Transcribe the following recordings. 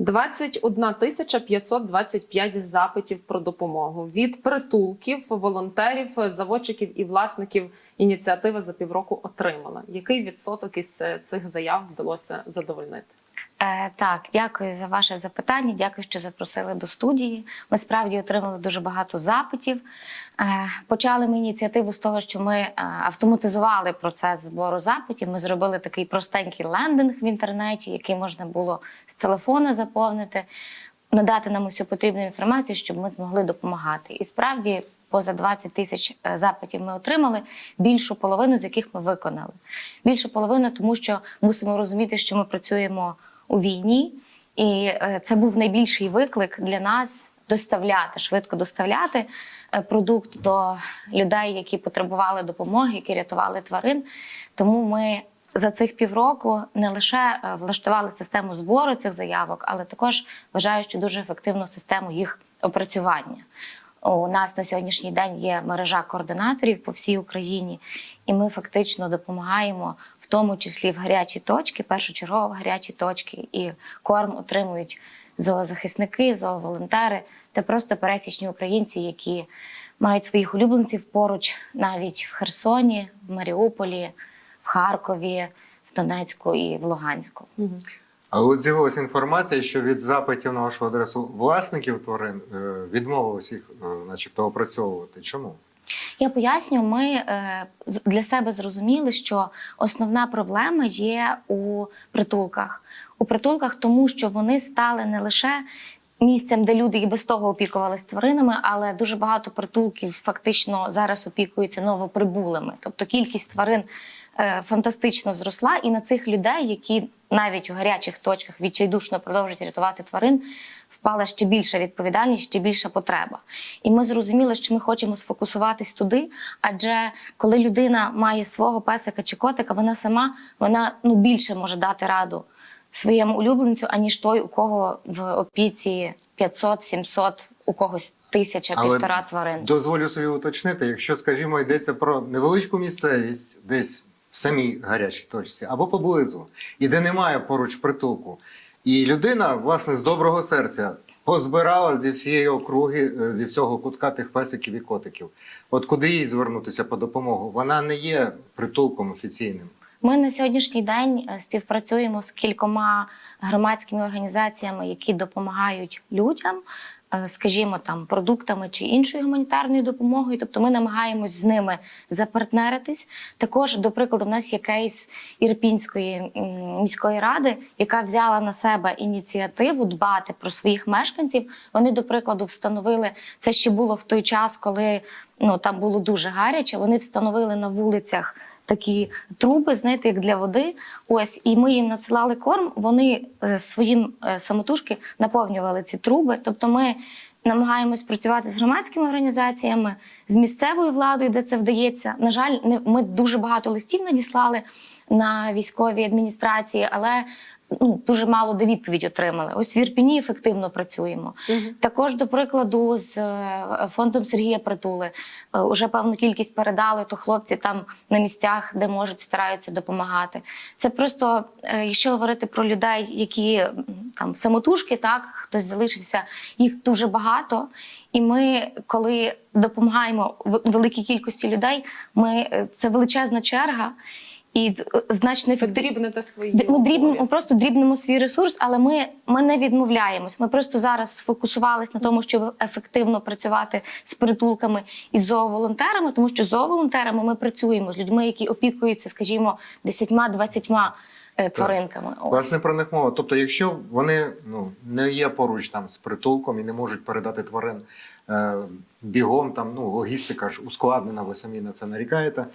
21 тисяча 525 запитів про допомогу від притулків, волонтерів, заводчиків і власників ініціатива за півроку отримала. Який відсоток із е, цих заяв вдалося задовольнити? Е, так, дякую за ваше запитання. Дякую, що запросили до студії. Ми справді отримали дуже багато запитів. Е, почали ми ініціативу з того, що ми е, автоматизували процес збору запитів. Ми зробили такий простенький лендинг в інтернеті, який можна було з телефона заповнити, надати нам усю потрібну інформацію, щоб ми змогли допомагати. І справді. Поза 20 тисяч запитів ми отримали, більшу половину з яких ми виконали. Більшу половину, тому що мусимо розуміти, що ми працюємо у війні, і е, це був найбільший виклик для нас доставляти, швидко доставляти е, продукт до людей, які потребували допомоги, які рятували тварин. Тому ми за цих півроку не лише е, влаштували систему збору цих заявок, але також вважаю, що дуже ефективну систему їх опрацювання. У нас на сьогоднішній день є мережа координаторів по всій Україні, і ми фактично допомагаємо в тому числі в гарячі точки, першочергово в гарячі точки, і корм отримують зоозахисники, зооволонтери та просто пересічні українці, які мають своїх улюбленців поруч навіть в Херсоні, в Маріуполі, в Харкові, в Донецьку і в Луганську. Але от з'явилася інформація, що від запитів на вашу адресу власників тварин е, відмовились їх, е, начебто, опрацьовувати. Чому? Я поясню, ми е, для себе зрозуміли, що основна проблема є у притулках. У притулках, тому що вони стали не лише місцем, де люди і без того опікувалися тваринами, але дуже багато притулків фактично зараз опікуються новоприбулими. Тобто кількість тварин фантастично зросла, і на цих людей, які навіть у гарячих точках відчайдушно продовжують рятувати тварин, впала ще більша відповідальність, ще більша потреба. І ми зрозуміли, що ми хочемо сфокусуватись туди, адже коли людина має свого песика чи котика, вона сама вона ну більше може дати раду своєму улюбленцю, аніж той, у кого в опіці 500, 700, у когось тисяча, Але півтора тварин. Дозволю собі уточнити, якщо, скажімо, йдеться про невеличку місцевість, десь в самій гарячій точці або поблизу, і де немає поруч притулку, і людина, власне, з доброго серця позбирала зі всієї округи, е, зі всього кутка тих песиків і котиків. От куди їй звернутися по допомогу? Вона не є притулком офіційним. Ми на сьогоднішній день е, співпрацюємо з кількома громадськими організаціями, які допомагають людям, скажімо, там продуктами чи іншою гуманітарною допомогою. Тобто ми намагаємось з ними запартнеритись. Також, до прикладу, в нас є кейс Ірпінської міської ради, яка взяла на себе ініціативу дбати про своїх мешканців. Вони, до прикладу, встановили це ще було в той час, коли ну там було дуже гаряче. Вони встановили на вулицях такі труби, знаєте, як для води. Ось, і ми їм надсилали корм. Вони е, своїм е, самотужки наповнювали ці труби. Тобто, ми намагаємось працювати з громадськими організаціями, з місцевою владою, де це вдається. На жаль, ми дуже багато листів надіслали на військові адміністрації, але ну, дуже мало де відповідь отримали. Ось в Ірпіні ефективно працюємо. Також, до прикладу, з е, фондом Сергія Притули е, уже певну кількість передали, то хлопці там на місцях, де можуть, стараються допомагати. Це просто, е, якщо говорити про людей, які там самотужки, так хтось залишився, їх дуже багато. І ми, коли допомагаємо великій кількості людей, ми е, це величезна черга. І е, значно. Дрібнете свої Д- Ми просто дрібнемо свій ресурс, але ми, ми не відмовляємось. Ми просто зараз сфокусувались на тому, щоб ефективно працювати з притулками і з зооволонтерами, тому що з зооволонтерами ми працюємо з людьми, які опікуються, скажімо, 10-20 е, тваринками. Ось. Власне про них мова. Тобто, якщо вони ну не є поруч там з притулком і не можуть передати тварин е, бігом, там ну логістика ж ускладнена, ви самі на це нарікаєте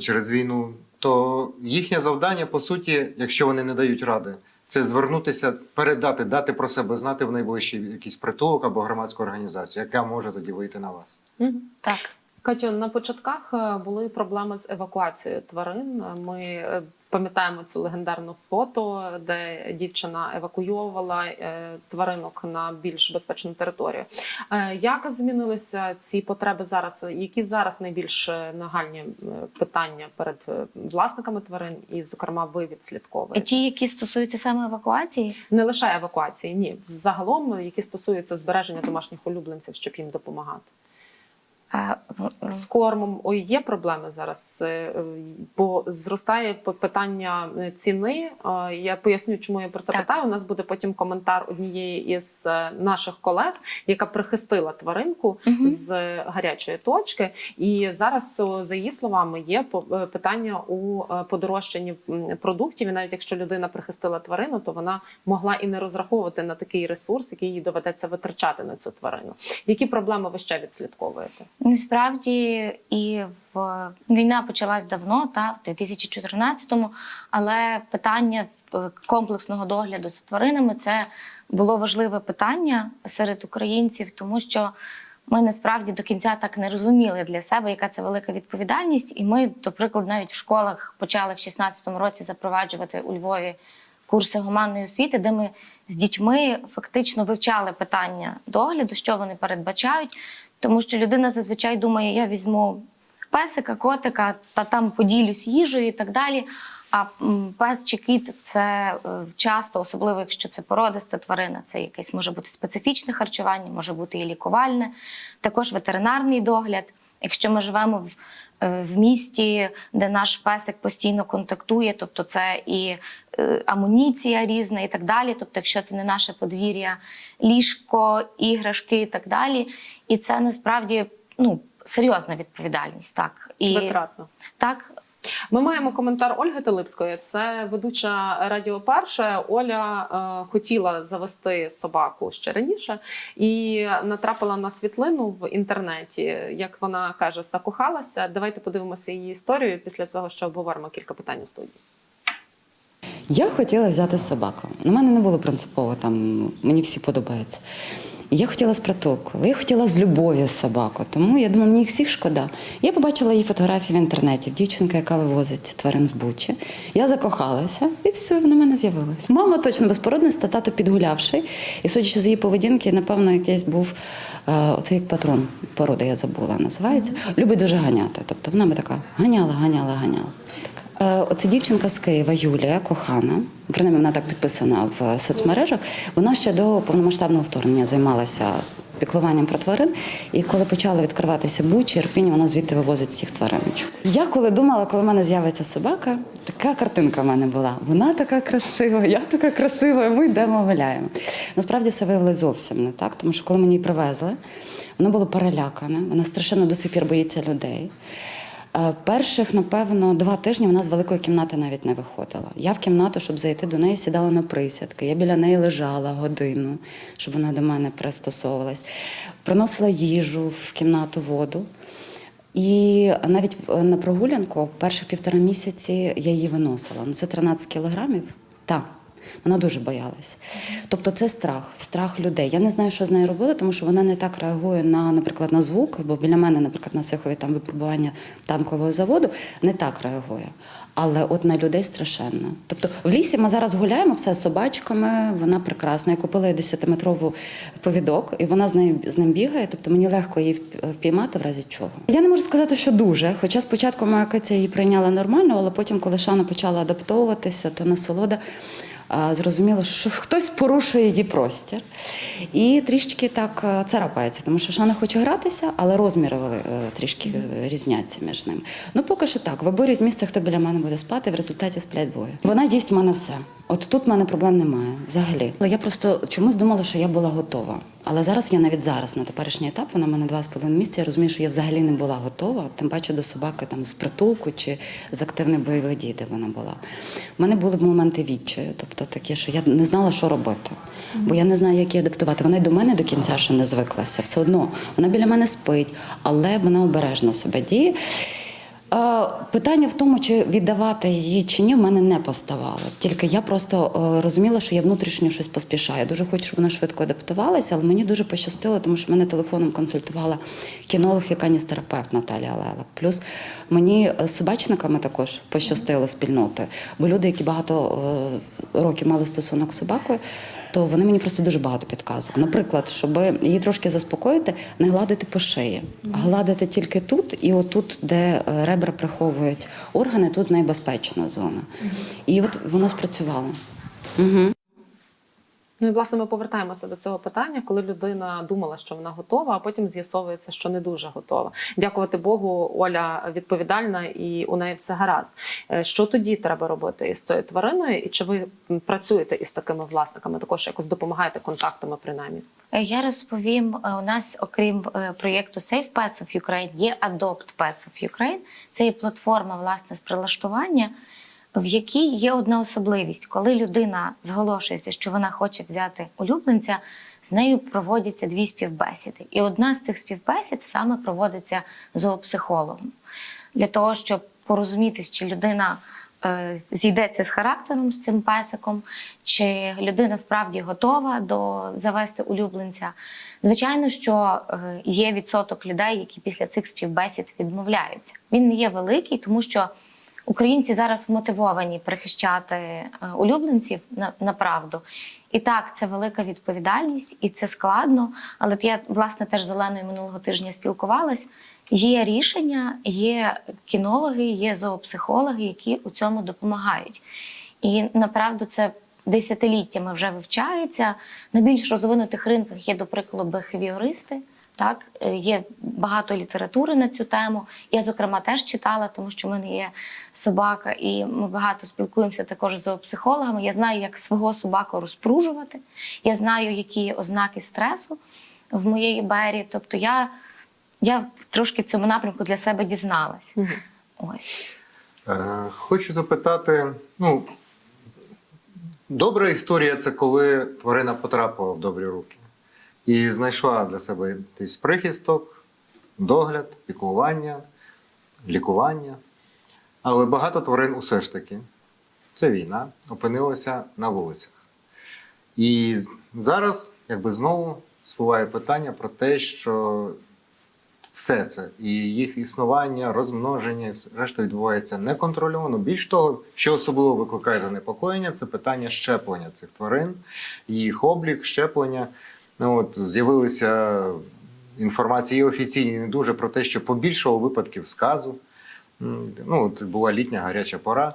через війну, то їхнє завдання, по суті, якщо вони не дають ради, це звернутися, передати, дати про себе знати в найближчий якийсь притулок або громадську організацію, яка може тоді вийти на вас. Так. Катю, на початках е, були проблеми з евакуацією тварин. Ми е, пам'ятаємо цю легендарну фото, де дівчина евакуйовувала е, тваринок на більш безпечну територію. Е, Як змінилися ці потреби зараз? Які зараз найбільш е, нагальні питання перед власниками тварин, і, зокрема, ви відслідковуєте? Ті, які стосуються саме евакуації, Не лише евакуації, ні, загалом, які стосуються збереження домашніх улюбленців, щоб їм допомагати. З кормом ой, є проблеми зараз, е, е, бо зростає питання е, ціни. Я поясню, чому я про це Так. питаю. У нас буде потім коментар однієї із наших колег, яка прихистила тваринку Мгм. з гарячої точки. І зараз, за її словами, є питання у подорожчанні продуктів. І навіть якщо людина прихистила тварину, то вона могла і не розраховувати на такий ресурс, який їй доведеться витрачати на цю тварину. Які проблеми ви ще відслідковуєте? Насправді і в війна почалась давно, та в 2014-му, але питання е, комплексного догляду за тваринами це було важливе питання серед українців, тому що ми насправді до кінця так не розуміли для себе, яка це велика відповідальність. І ми, до навіть в школах почали в 16-му році запроваджувати у Львові курси гуманної освіти, де ми з дітьми фактично вивчали питання догляду, що вони передбачають. Тому що людина зазвичай думає, я візьму песика, котика та там поділюсь їжею і так далі. А пес чи кіт це е, часто, особливо якщо це породиста тварина, це якесь може бути специфічне харчування, може бути і лікувальне, також ветеринарний догляд. Якщо ми живемо в, е, в місті, де наш песик постійно контактує, тобто це і е, амуніція різна, і так далі. Тобто, якщо це не наше подвір'я, ліжко, іграшки і так далі. І це насправді ну, серйозна відповідальність. Так. І, Витратно. так, Ми маємо коментар Ольги Телипської. Це ведуча Радіо Перше. Оля е, хотіла завести собаку ще раніше і натрапила на світлину в інтернеті. Як вона каже, закохалася. Давайте подивимося її історію. Після цього ще обговоримо кілька питань у студії. Я хотіла взяти собаку. На мене не було принципово, там мені всі подобаються. Я хотіла з притулку, але я хотіла з любові собаку, тому я думала, мені їх всіх шкода. Я побачила її фотографії в інтернеті, дівчинка, яка вивозить тварин з Бучі. Я закохалася, і все, вона в мене з'явилась. Мама точно безпородниста, тато підгулявший. І судячи з її поведінки, напевно, якийсь був е, оцей патрон породи, я забула, називається. Любить дуже ганяти. Тобто вона би така ганяла, ганяла, ганяла. Е, Оце дівчинка з Києва, Юлія, кохана. Принаймні, вона так підписана в соцмережах. Вона ще до повномасштабного вторгнення займалася піклуванням про тварин. І коли почали відкриватися бучі, Ірпінь, вона звідти вивозить всіх твариночок. Я коли думала, коли в мене з'явиться собака, така картинка в мене була. Вона така красива, я така красива, і ми йдемо гуляємо. Насправді все виявилося зовсім не так, тому що коли мені її привезли, вона була перелякана, вона страшенно до сих пір боїться людей. Е, Перших, напевно, два тижні вона з великої кімнати навіть не виходила. Я в кімнату, щоб зайти до неї, сідала на присядки. Я біля неї лежала годину, щоб вона до мене пристосовувалась. Приносила їжу в кімнату воду. І навіть на прогулянку перших півтора місяці я її виносила. Ну, це 13 кілограмів. Так. Вона дуже боялась. Тобто це страх, страх людей. Я не знаю, що з нею робили, тому що вона не так реагує на, наприклад, на звук, бо біля мене, наприклад, на Сихові там випробування танкового заводу, не так реагує. Але от на людей страшенно. Тобто в лісі ми зараз гуляємо все з собачками, вона прекрасна. Я купила їй 10-метрову повідок, і вона з нею з ним бігає. Тобто мені легко її впіймати в разі чого. Я не можу сказати, що дуже. Хоча спочатку моя киця її прийняла нормально, але потім, коли Шана почала адаптовуватися, то насолода. Зрозуміло, що хтось порушує її простір. І трішки так е, царапається, тому що Шана хоче гратися, але розміри е, трішки різняться між ними. Ну, поки що так, виборюють місце, хто біля мене буде спати, в результаті сплять двоє. Вона їсть в мене все. От тут в мене проблем немає взагалі. Але я просто чомусь думала, що я була готова. Але зараз я навіть зараз на теперішній етап, вона в мене два з половиною місяці, я розумію, що я взагалі не була готова, тим паче до собаки там з притулку чи з активних бойових дій, де вона була. У мене були моменти відчаю, тобто такі, що я не знала, що робити. Бо я не знаю, як її адаптувати. Вона й до мене до кінця ще не звиклася. Все одно вона біля мене спить, але вона обережно себе діє. Е, Питання в тому, чи віддавати її чи ні, в мене не поставало. Тільки я просто е, розуміла, що я внутрішньо щось поспішаю. Дуже хочу, щоб вона швидко адаптувалася, але мені дуже пощастило, тому що мене телефоном консультувала кінолог і каністерапевт Наталія Лелек. Плюс мені з собачниками також пощастило спільнотою, бо люди, які багато е, років мали стосунок з собакою, то вони мені просто дуже багато підказували. Наприклад, щоб її трошки заспокоїти, не гладити по шиї, а гладити тільки тут і отут, де е, ребра приховують органи, тут найбезпечна зона. І от воно спрацювало. Угу. Ну і власне ми повертаємося до цього питання, коли людина думала, що вона готова, а потім з'ясовується, що не дуже готова. Дякувати Богу, Оля відповідальна і у неї все гаразд. Е, Що тоді треба робити із цією твариною? І чи ви працюєте із такими власниками? Також якось допомагаєте контактами, принаймні? Е, Я розповім. е, У нас, окрім проєкту Safe Pets of Ukraine, є Adopt Pets of Ukraine. Це є платформа власне з прилаштування, в якій є одна особливість. Коли людина зголошується, що вона хоче взяти улюбленця, з нею проводяться дві співбесіди. І одна з цих співбесід саме проводиться зоопсихологом. Для того, щоб порозумітись, чи людина е, зійдеться з характером з цим песиком, чи людина справді готова до завести улюбленця. Звичайно, що е, є відсоток людей, які після цих співбесід відмовляються. Він не є великий, тому що українці зараз мотивовані прихищати е, улюбленців на, на правду. І так, це велика відповідальність, і це складно. Але я власне теж з Оленою минулого тижня спілкувалась. Є рішення, є кінологи, є зоопсихологи, які у цьому допомагають. І направду це десятиліттями вже вивчається. На більш розвинутих ринках є, до прикладу, бехевіористи. Так, Е, є багато літератури на цю тему. Я, зокрема, теж читала, тому що в мене є собака, і ми багато спілкуємося також з зоопсихологами. Я знаю, як свого собаку розпружувати. Я знаю, які є ознаки стресу в моєї бері. Тобто я, я трошки в цьому напрямку для себе дізналась. Ось. Е, Хочу запитати: ну, добра історія це коли тварина потрапила в добрі руки і знайшла для себе десь прихисток, догляд, піклування, лікування. Але багато тварин усе ж таки, це війна, опинилася на вулицях. І зараз, якби знову спливає питання про те, що все це і їх існування, розмноження, решта відбувається неконтрольовано. Більш того, що особливо викликає занепокоєння, це питання щеплення цих тварин, їх облік, щеплення. Ну от з'явилися інформації офіційні, не дуже про те, що побільшало випадків сказу. Ну, от була літня гаряча пора.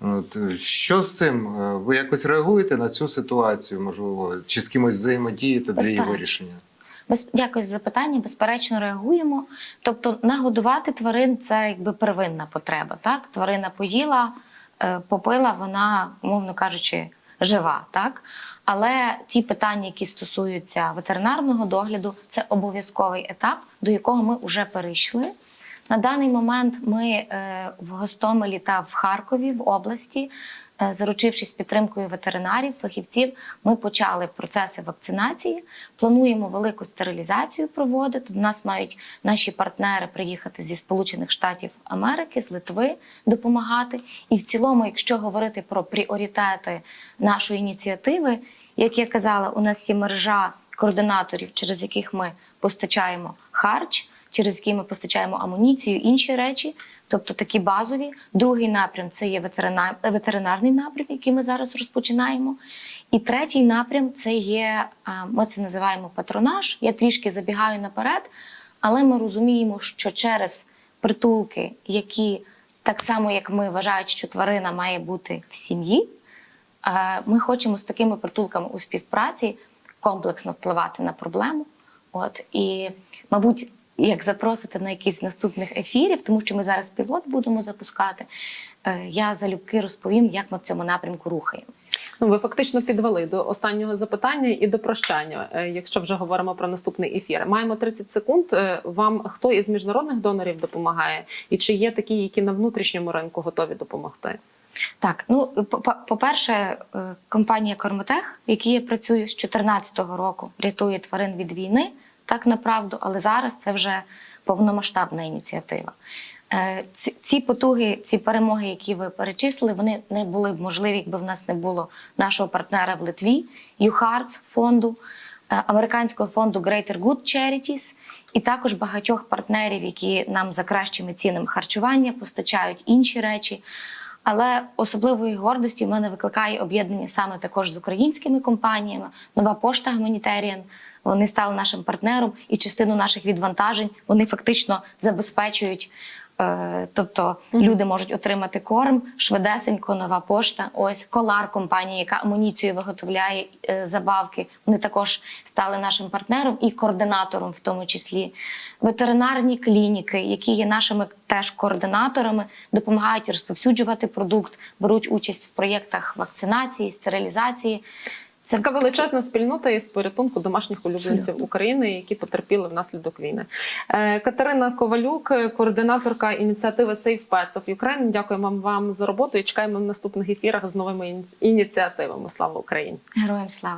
От, що з цим? Е, Ви якось реагуєте на цю ситуацію, можливо, чи з кимось взаємодієте для її вирішення? Без дякую за запитання. Безперечно, реагуємо. Тобто, нагодувати тварин це якби первинна потреба. Так, тварина поїла, е, попила, вона, умовно кажучи, жива. Так, але ті питання, які стосуються ветеринарного догляду, це обов'язковий етап, до якого ми вже перейшли. На даний момент ми е, в Гостомелі та в Харкові в області, е, заручившись підтримкою ветеринарів, фахівців, ми почали процеси вакцинації. Плануємо велику стерилізацію проводити. До нас мають наші партнери приїхати зі Сполучених Штатів Америки, з Литви допомагати. І в цілому, якщо говорити про пріоритети нашої ініціативи, як я казала, у нас є мережа координаторів, через яких ми постачаємо харч через які ми постачаємо амуніцію, інші речі, тобто такі базові. Другий напрям це є ветеринар, ветеринарний напрям, який ми зараз розпочинаємо. І третій напрям це є, ми це називаємо патронаж. Я трішки забігаю наперед, але ми розуміємо, що через притулки, які так само як ми вважають, що тварина має бути в сім'ї. Ми хочемо з такими притулками у співпраці комплексно впливати на проблему. От і, мабуть, як запросити на якийсь наступних ефірів, тому що ми зараз пілот будемо запускати. е, Я залюбки розповім, як ми в цьому напрямку рухаємося. Ну, ви фактично підвели до останнього запитання і до прощання, е, якщо вже говоримо про наступний ефір. Маємо 30 секунд. Е, Вам хто із міжнародних донорів допомагає, і чи є такі, які на внутрішньому ринку готові допомогти? Так, ну по- по- по-перше, компанія Кормотех, в якій я працюю з 2014 року, рятує тварин від війни, так направду, але зараз це вже повномасштабна ініціатива. Е, Ці, потуги, ці перемоги, які ви перечислили, вони не були б можливі, якби в нас не було нашого партнера в Литві, UHearts фонду, е, американського фонду Greater Good Charities і також багатьох партнерів, які нам за кращими цінами харчування постачають інші речі. Але особливої гордості в мене викликає об'єднання саме також з українськими компаніями. Нова пошта Гуманітаріан. Вони стали нашим партнером, і частину наших відвантажень вони фактично забезпечують. Е, Тобто люди можуть отримати корм, швидесенько, нова пошта. Ось колар компанія, яка амуніцію виготовляє е, забавки. Вони також стали нашим партнером і координатором, в тому числі ветеринарні клініки, які є нашими теж координаторами, допомагають розповсюджувати продукт, беруть участь в проєктах вакцинації, стерилізації. Це Така величезна спільнота із порятунку домашніх улюбленців України, які потерпіли внаслідок війни. Е, Катерина Ковалюк, координаторка ініціативи Save Pets of Ukraine. Дякуємо вам за роботу і чекаємо в наступних ефірах з новими ініціативами. Слава Україні! героям слава.